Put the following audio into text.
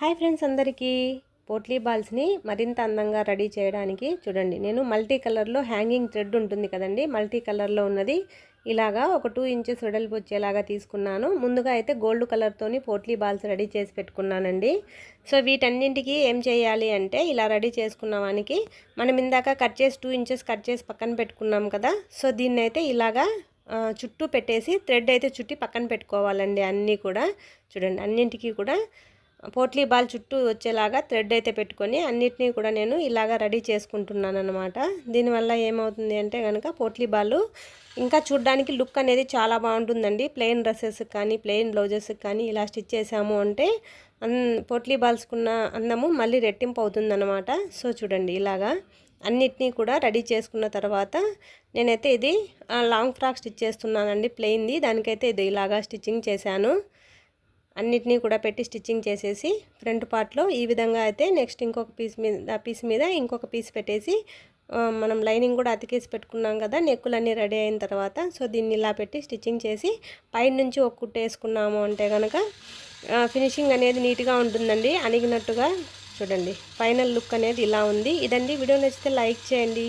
Hi friends అందరికీ. పోట్లీ బాల్స్ని మరింత అందంగా రెడీ చేయడానికి చూడండి. నేను మల్టీ కలర్లో హ్యాంగింగ్ థ్రెడ్ ఉంటుంది కదండి. మల్టీ కలర్లో ఉన్నది. ఇలాగా ఒక టూ ఇంచెస్ వెడల్పు వచ్చేలాగా తీసుకున్నాను. ముందుగా అయితే గోల్డ్ కలర్తోని పోట్లీ బాల్స్ రెడీ చేసి పెట్టుకున్నానండి. సో వీటన్నింటికి ఏం చేయాలి అంటే ఇలా రెడీ చేసుకున్న వానికి మనం ఇందాక కట్ చేసి టూ ఇంచెస్ కట్ చేసి పక్కన పెట్టుకున్నాం కదా. సో దీన్ని అయితే ఇలాగా చుట్టూ పెట్టేసి థ్రెడ్ అయితే చుట్టి పక్కన పెట్టుకోవాలండి అన్నీ కూడా. చూడండి అన్నింటికి కూడా పోట్లీ బాల్ చుట్టూ వచ్చేలాగా థ్రెడ్ అయితే పెట్టుకొని అన్నిటినీ కూడా నేను ఇలాగా రెడీ చేసుకుంటున్నాను అనమాట దీనివల్ల ఏమవుతుంది అంటే కనుక పోట్లీ బాల్ ఇంకా చూడడానికి లుక్ అనేది చాలా బాగుంటుందండి. ప్లెయిన్ డ్రెస్సెస్ కానీ ప్లెయిన్ బ్లౌజెస్కి కానీ ఇలా స్టిచ్ చేసాము అంటే అన్ పోట్లీ బాల్స్కున్న అందము మళ్ళీ రెట్టింపు అవుతుందన్నమాట. సో చూడండి ఇలాగా అన్నిటినీ కూడా రెడీ చేసుకున్న తర్వాత నేనైతే ఇది లాంగ్ ఫ్రాక్ స్టిచ్ చేస్తున్నానండి ప్లెయిన్ది. దానికైతే ఇది ఇలాగా స్టిచ్చింగ్ చేశాను. అన్నిటినీ కూడా పెట్టి స్టిచ్చింగ్ చేసేసి ఫ్రంట్ పార్ట్లో ఈ విధంగా అయితే నెక్స్ట్ ఇంకొక పీస్ మీద పీస్ మీద ఇంకొక పీస్ పెట్టేసి మనం లైనింగ్ కూడా అతికేసి పెట్టుకున్నాం కదా నెక్కులన్నీ రెడీ అయిన తర్వాత సో దీన్ని ఇలా పెట్టి స్టిచ్చింగ్ చేసి పైన నుంచి ఒక కుట్టు వేసుకున్నాము అంటే కనుక ఫినిషింగ్ అనేది నీట్గా ఉంటుందండి అణిగినట్టుగా. చూడండి ఫైనల్ లుక్ అనేది ఇలా ఉంది. ఇదండి వీడియో నచ్చితే లైక్ చేయండి.